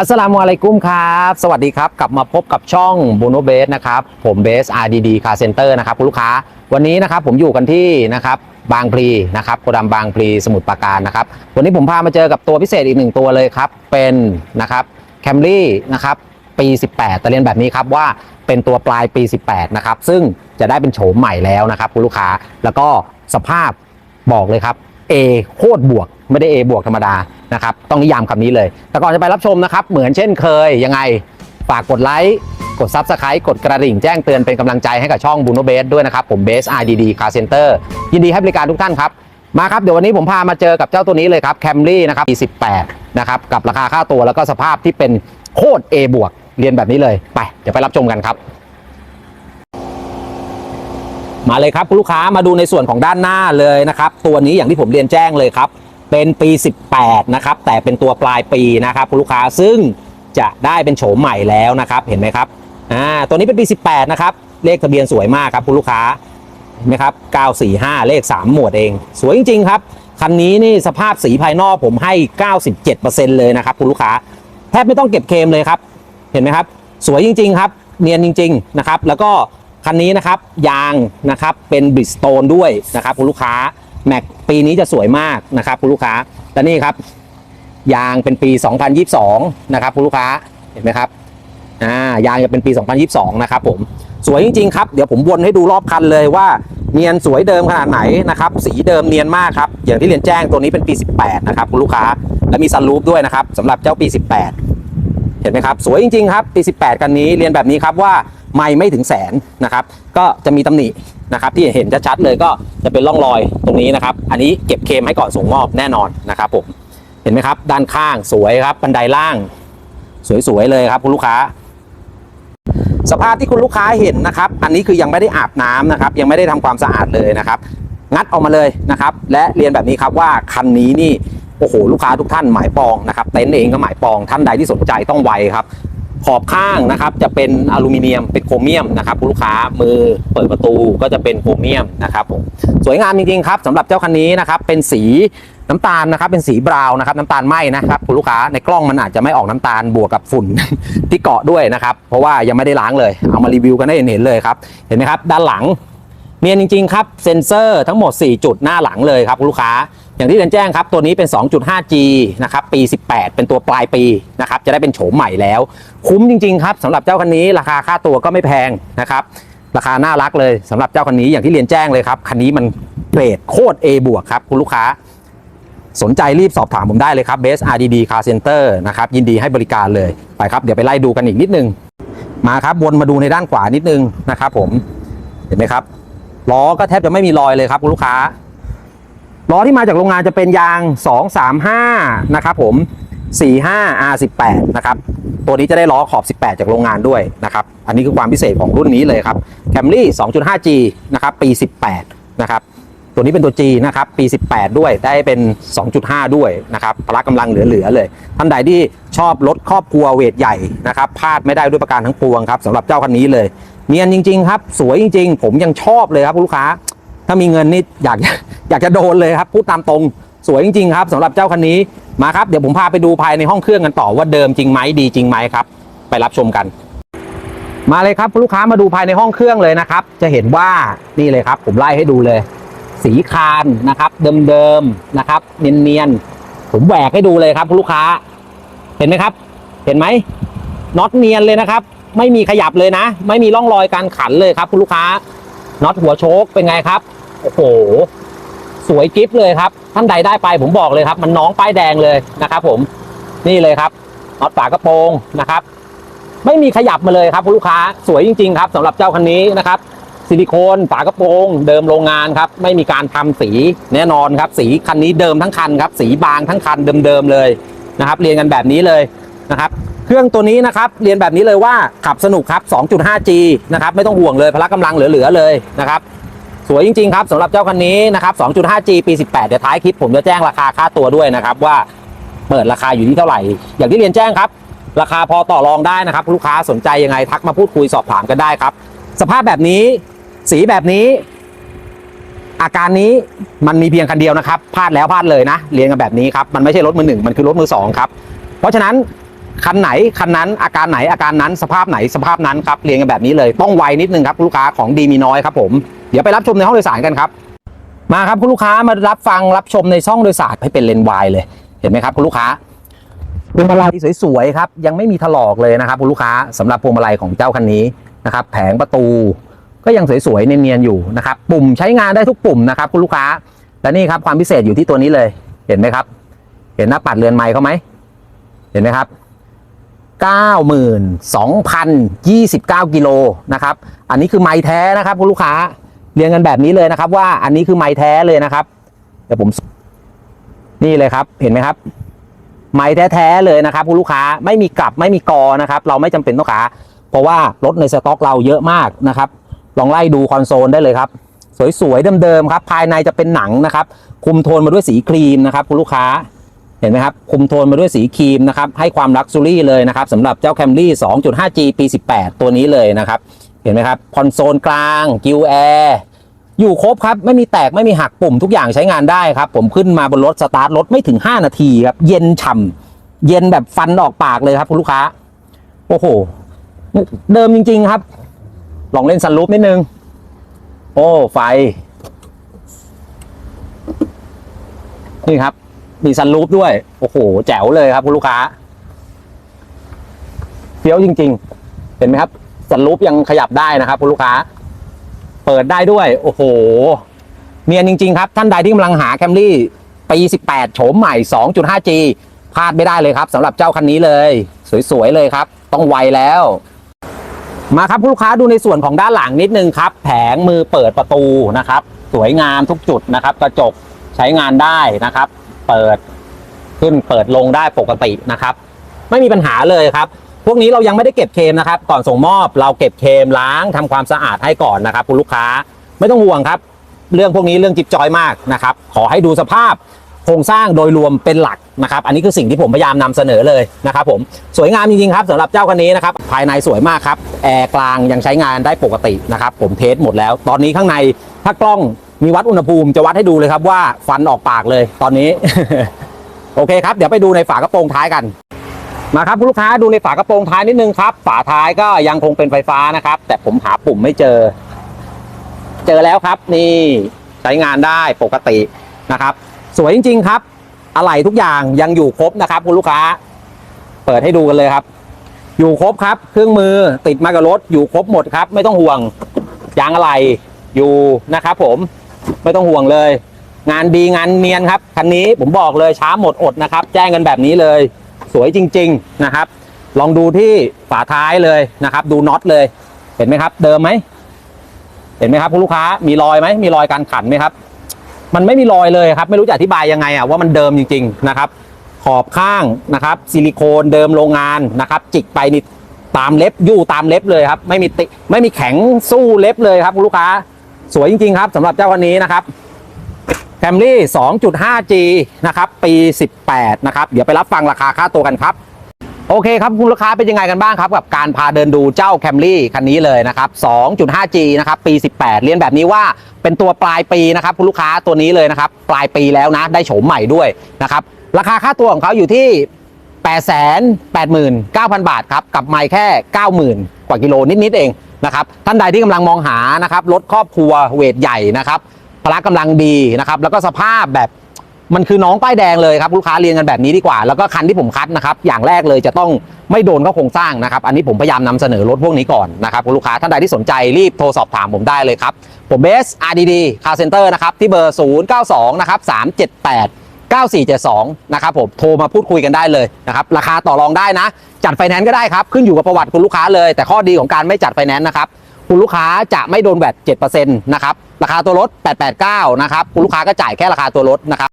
อัสลามุอะลัยกุมครับ สวัสดีครับ กลับมาพบกับช่องบูโนเบสนะครับ ผมเบส RDD Car Center นะครับคุณลูกค้า วันนี้นะครับผมอยู่กันที่นะครับบางพลีนะครับโกดัมบางพลีสมุทรปราการนะครับ วันนี้ผมพามาเจอกับตัวพิเศษอีกหนึ่งตัวเลยครับ เป็นนะครับแคมรี่นะครับปี 18 แต่เรียนแบบนี้ครับว่าเป็นตัวปลายปี 18 นะครับ ซึ่งจะได้เป็นโฉมใหม่แล้วนะครับคุณลูกค้า แล้วก็สภาพบอกเลยครับ A โคตรบวก ไม่ได้ A บวกธรรมดานะครับต้องนิยามคำนี้เลย แต่ก่อนจะไปรับชมนะครับ เหมือนเช่นเคยยังไงฝากกดไลค์กด Subscribe กดกระดิ่งแจ้งเตือนเป็นกำลังใจให้กับช่องบูโนเบสด้วยนะครับ ผมเบส RDD Car Center ยินดีให้บริการทุกท่านครับ มาครับ เดี๋ยววันนี้ผมพามาเจอกับเจ้าตัวนี้เลยครับ Camry นะครับ18นะครับกับราคาค่าตัวแล้วก็สภาพที่เป็นโคตร A บวกเรียนแบบนี้เลยไปเดี๋ยวไปรับชมกันครับ มาเลยครับคุณลูกค้ามาดูในส่วนของด้านหน้าเลยนะครับตัวนี้อย่างที่ผมเรียนแจ้งเลยครับ เป็นปี 18 นะครับ แต่เป็นตัวปลายปีนะครับคุณลูกค้าซึ่งจะได้เป็นโฉมใหม่แล้วนะครับเห็นไหมครับอ่าตัวนี้เป็นปี 18 นะครับ เลขทะเบียนสวยมากครับคุณลูกค้าเห็นไหมครับ 945 เลข 3 หมวดเอง สวยจริง ๆ ครับ คันนี้นี่สภาพสีภายนอกผมให้ 97%เลยนะครับคุณลูกค้าแทบไม่ต้องเก็บเคมเลยครับ เห็นไหมครับ สวยจริง ๆ ครับ เนียนจริง ๆ นะครับ แล้วก็ คันนี้นะครับยางนะครับเป็นบริสโตนด้วยนะครับคุณลูกค้าแม็กปีนี้จะสวยมากนะครับคุณลูกค้าและนี่ครับ ยางเป็นปี 2022 นะครับคุณลูกค้าเห็นไหมครับอ่ายางจะเป็นปี 2022 นะครับผมสวยจริงๆครับเดี๋ยวผมวนให้ดูรอบคันเลยว่าเนียนสวยเดิมขนาดไหนนะครับสีเดิมเนียนมากครับอย่างที่เรียนแจ้งตัวนี้เป็นปี 18 นะครับคุณลูกค้าและมีซันรูฟด้วยนะครับสำหรับเจ้าปี 18 เห็นไหมครับสวยจริงๆครับปี 18 กันนี้เรียนแบบนี้ครับว่า ไม่ไม่ถึงแสนนะครับ ก็จะมีตำหนินะครับที่เห็นชัดๆเลยก็จะเป็นร่องรอยตรงนี้นะครับ อันนี้เก็บเคมให้ก่อนส่งมอบแน่นอนนะครับผมเห็นไหมครับ ด้านข้างสวยครับบันไดล่าง สวยๆเลยครับคุณลูกค้า สภาพที่คุณลูกค้าเห็นนะครับ อันนี้คือยังไม่ได้อาบน้ำนะครับ ยังไม่ได้ทำความสะอาดเลยนะครับ งัดออกมาเลยนะครับ และเรียนแบบนี้ครับว่าคันนี้นี่โอ้โหลูกค้าทุกท่านหมายปองนะครับเต็นท์เองก็หมายปองท่านใดที่สนใจต้องไวครับ ขอบข้างนะครับจะเป็นอลูมิเนียมเป็นโครเมียมนะครับคุณลูกค้ามือเปิดประตูก็จะเป็นโครเมียมนะครับผมสวยงามจริงๆครับสำหรับเจ้าคันนี้นะครับเป็นสีน้ำตาลนะครับเป็นสีบราวน์นะครับน้ำตาลไหมนะครับคุณลูกค้าในกล้องมันอาจจะไม่ออกน้ำตาลบวกกับฝุ่นที่เกาะด้วยนะครับ เพราะว่ายังไม่ได้ล้างเลย เอามารีวิวกันได้เห็นเลยครับเห็นไหมครับด้านหลังเนียนจริงๆครับเซ็นเซอร์ทั้งหมด 4 จุดหน้าหลังเลยครับคุณลูกค้า อย่างที่เรียนแจ้งครับ ตัวนี้เป็น 2.5G นะครับ ปี 18 เป็นตัวปลายปีนะครับ จะได้เป็นโฉมใหม่แล้ว คุ้มจริง ๆ ครับสำหรับเจ้าคันนี้ราคาค่าตัวก็ไม่แพงนะครับ ราคาน่ารักเลยสำหรับเจ้าคันนี้อย่างที่เรียนแจ้งเลยครับ คันนี้มันเกรดโคตร A บวกครับคุณลูกค้าสนใจรีบสอบถามผมได้เลยครับ Best RDD Car Center นะครับ ยินดีให้บริการเลย ไปครับ เดี๋ยวไปไล่ดูกันอีกนิดนึง มาครับ วนมาดูในด้านขวานิดนึงนะครับผม เห็นไหมครับ ล้อก็แทบจะไม่มีรอยเลยครับคุณลูกค้า ล้อที่มาจากโรงงานจะเป็นยาง 235 นะครับผม 45 R18 นะครับ ตัวนี้จะได้ล้อขอบ 18 จากโรงงานด้วยนะครับ อันนี้คือความพิเศษของรุ่นนี้เลยครับ Camry 2.5G นะครับ ปี 18 นะครับ ตัวนี้เป็นตัว G นะครับ ปี 18 ด้วย ได้เป็น 2.5 ด้วยนะครับ พละกำลังเหลือ ๆ เลย ท่านใดที่ชอบรถครอบครัวเวทใหญ่นะครับ พลาดไม่ได้ด้วยประการทั้งปวงครับสำหรับเจ้าคันนี้เลย เนียนจริง ๆ ครับ สวยจริง ๆ ผมยังชอบเลยครับลูกค้า ถ้ามีเงินนี่อยากอยากจะโดนเลยครับ พูดตามตรง สวยจริงๆครับสำหรับเจ้าคันนี้มาครับเดี๋ยวผมพาไปดูภายในห้องเครื่องกันต่อว่าเดิมจริงไหมดีจริงไหมครับ ไปรับชมกัน มาเลยครับคุณลูกค้ามาดูภายในห้องเครื่องเลยนะครับ จะเห็นว่านี่เลยครับ ผมไล่ให้ดูเลย สีคานนะครับเดิมๆนะครับเนียนๆผมแหวกให้ดูเลยครับคุณลูกค้า เห็นไหมครับ เห็นไหมน็อตเนียนเลยนะครับ ไม่มีขยับเลยนะ ไม่มีร่องรอยการขันเลยครับ คุณลูกค้าน็อตหัวโชคเป็นไงครับ โอ้โห สวยกิฟเลยครับ ท่านใดได้ไปผมบอกเลยครับ มันน้องป้ายแดงเลยนะครับผมนี่เลยครับน็อตฝากระโปรงนะครับ ไม่มีขยับมาเลยครับคุณลูกค้าสวยจริง ๆ ครับสำหรับเจ้าคันนี้นะครับซิลิโคนฝากระโปรงเดิมโรงงานครับ ไม่มีการทำสีแน่นอนครับ สีคันนี้เดิมทั้งคันครับ สีบางทั้งคันเดิมๆเลยนะครับ เรียนกันแบบนี้เลยนะครับเครื่องตัวนี้นะครับเรียนแบบนี้เลยว่าขับสนุกครับ 2.5G นะครับไม่ต้องห่วงเลยพละกำลังเหลือๆเลยนะครับ สวยจริง ๆ ครับสำหรับเจ้าคันนี้นะครับ 2.5G ปี 18 เดี๋ยวท้ายคลิปผมจะแจ้งราคาค่าตัวด้วยนะครับ ว่าเปิดราคาอยู่ที่เท่าไหร่ อย่างที่เรียนแจ้งครับ ราคาพอต่อรองได้นะครับ ลูกค้าสนใจยังไงทักมาพูดคุยสอบถามกันได้ครับ สภาพแบบนี้ สีแบบนี้ อาการนี้มันมีเพียงคันเดียวนะครับพลาดแล้วพลาดเลยนะเรียนกันแบบนี้ครับมันไม่ใช่รถมือหนึ่งมันคือรถมือสองครับเพราะฉะนั้นคันไหนคันนั้นอาการไหนอาการนั้นสภาพไหนสภาพนั้นครับเรียงกันแบบนี้เลยต้องไวนิดนึงครับลูกค้าของดีมีน้อยครับผม เดี๋ยวไปรับชมในห้องโดยสารกันครับ มาครับคุณลูกค้ามารับฟังรับชมในช่องโดยสารให้เป็นเลนวายเลย เห็นไหมครับคุณลูกค้าพวงมาลัยสวยๆครับยังไม่มีถลอกเลยนะครับคุณลูกค้าสำหรับพวงมาลัยของเจ้าคันนี้นะครับ แผงประตูก็ยังสวยๆเนียนๆอยู่นะครับ ปุ่มใช้งานได้ทุกปุ่มนะครับคุณลูกค้าและนี่ครับความพิเศษอยู่ที่ตัวนี้เลย เห็นไหมครับ เห็นหน้าปัดเรือนไม้เขาไหมเห็นไหมครับ92,029 กิโลนะครับ อันนี้คือไม้แท้นะครับคุณลูกค้า เรียงกันแบบนี้เลยนะครับ ว่าอันนี้คือไม้แท้เลยนะครับเดี๋ยวผมนี่เลยครับ เห็นไหมครับ ไม้แท้ๆเลยนะครับคุณลูกค้าไม่มีกลับไม่มีกอนะครับ เราไม่จำเป็นต้องขาเพราะว่ารถในสต็อกเราเยอะมากนะครับ ลองไล่ดูคอนโซลได้เลยครับ สวยๆเดิมๆครับ ภายในจะเป็นหนังนะครับ คุมโทนมาด้วยสีครีมนะครับคุณลูกค้าเห็นไหมครับ คุมโทนมาด้วยสีครีมนะครับ ให้ความลักซ์ซูรี่เลยนะครับสำหรับเจ้า Camry 2.5G ปี 18 ตัวนี้เลยนะครับ เห็นไหมครับคอนโซลกลางกิลแอร์อยู่ครบครับ ไม่มีแตกไม่มีหักปุ่มทุกอย่างใช้งานได้ครับ ผมขึ้นมาบนรถสตาร์ทรถไม่ถึง 5 นาทีครับ เย็นฉ่ำเย็นแบบฟันออกปากเลยครับคุณลูกค้า โอ้โห เดิมจริง ๆครับ ลองเล่นซันรูปนิดนึง โอ้ ไฟ นี่ครับ มีซันรูปด้วย โอ้โห แจ๋วเลยครับคุณลูกค้าเฟี้ยวจริง ๆ เห็นไหมครับ ซันรูปยังขยับได้นะครับคุณลูกค้า เปิดได้ด้วย โอ้โห เนียนจริง ๆ ครับ ท่านใดที่กำลังหาแคมรี่ปี 18 โฉมใหม่ 2.5G พลาดไม่ได้เลยครับสำหรับเจ้าคันนี้เลย สวย ๆ เลยครับ ต้องไวแล้ว มาครับคุณลูกค้าดูในส่วนของด้านหลังนิดนึงครับ แผงมือเปิดประตูนะครับ สวยงามทุกจุดนะครับ กระจกใช้งานได้นะครับ เปิดขึ้นเปิดลงได้ปกตินะครับ ไม่มีปัญหาเลยครับ วกนี้เรายังไม่ได้เก็บเคมนะครับ ก่อนส่งมอบเราเก็บเคมล้างทำความสะอาดให้ก่อนนะครับ คุณลูกค้าไม่ต้องห่วงครับ เรื่องพวกนี้เรื่องจิบจอยมากนะครับ ขอให้ดูสภาพโครงสร้างโดยรวมเป็นหลักนะครับ อันนี้คือสิ่งที่ผมพยายามนำเสนอเลยนะครับผมสวยงามจริงๆครับสำหรับเจ้าคันนี้นะครับ ภายในสวยมากครับแอร์กลางยังใช้งานได้ปกตินะครับผมเทสหมดแล้ว ตอนนี้ข้างในถ้ากล้องมีวัดอุณหภูมิจะวัดให้ดูเลยครับว่าฟันออกปากเลยตอนนี้ โอเคครับ เดี๋ยวไปดูในฝากระโปรงท้ายกัน มาครับคุณลูกค้าดูในฝากระโปรงท้ายนิดนึงครับ ฝาท้ายก็ยังคงเป็นไฟฟ้านะครับ แต่ผมหาปุ่มไม่เจอ เจอแล้วครับ นี่ใช้งานได้ปกตินะครับ สวยจริง ๆ ครับ อะไหล่ทุกอย่างยังอยู่ครบนะครับคุณลูกค้า เปิดให้ดูกันเลยครับ อยู่ครบครับ เครื่องมือติดมากับรถอยู่ครบหมดครับ ไม่ต้องห่วงยางอะไหล่อยู่นะครับ ผมไม่ต้องห่วงเลย งานดีงานเนียนครับคันนี้ผมบอกเลยช้าหมดอดนะครับ แจ้งกันแบบนี้เลย สวยจริง ๆนะครับ ลองดูที่ฝาท้ายเลยนะครับ ดูน็อตเลย เห็นไหมครับ เดิมไหมเห็นไหมครับคุณลูกค้ามีรอยไหมมีรอยการขันไหมครับ มันไม่มีรอยเลยครับ ไม่รู้จะอธิบายยังไงอะว่ามันเดิมจริง ๆนะครับ ขอบข้างนะครับ ซิลิโคนเดิมโรงงานนะครับ จิกไปนี่ตามเล็บยู่ตามเล็บเลยครับ ไม่มีติไม่มีแข็งสู้เล็บเลยครับคุณลูกค้า สวยจริง ๆ ครับสำหรับเจ้าคันนี้นะครับ แคมรี่ 2.5G นะครับ ปี 18 นะครับ เดี๋ยวไปรับฟังราคาค่าตัวกันครับ โอเคครับ คุณลูกค้าเป็นยังไงกันบ้างครับ กับการพาเดินดูเจ้าแคมรี่คันนี้เลยนะครับ 2.5G นะครับ ปี 18 เรียนแบบนี้ว่าเป็นตัวปลายปีนะครับ คุณลูกค้าตัวนี้เลยนะครับ ปลายปีแล้วนะ ได้โฉมใหม่ด้วยนะครับ ราคาค่าตัวของเขาอยู่ที่ 889,000 บาทครับ กับไม่แค่ 90,000 กว่ากิโลนิดๆเองนะครับ ท่านใดที่กำลังมองหานะครับ รถครอบครัวเวทใหญ่นะครับ พละกำลังดีนะครับ แล้วก็สภาพแบบมันคือน้องป้ายแดงเลยครับลูกค้าเรียนกันแบบนี้ดีกว่า แล้วก็คันที่ผมคัดนะครับ อย่างแรกเลยจะต้องไม่โดนเข้าโครงสร้างนะครับ อันนี้ผมพยายามนำเสนอรถพวกนี้ก่อนนะครับลูกค้าท่านใดที่สนใจรีบโทรสอบถามผมได้เลยครับ ผมเบส RDD Car Center นะครับ ที่เบอร์ 092นะครับ378 9472 นะครับผมโทรมาพูดคุยกันได้เลยนะครับ ราคาต่อรองได้นะ จัดไฟแนนซ์ก็ได้ครับ ขึ้นอยู่กับประวัติคุณลูกค้าเลย แต่ข้อดีของการไม่จัดไฟแนนซ์นะครับ คุณลูกค้าจะไม่โดนแวด7%นะครับ ราคาตัวรถ 889 นะครับ คุณลูกค้าก็จ่ายแค่ราคาตัวรถนะครับ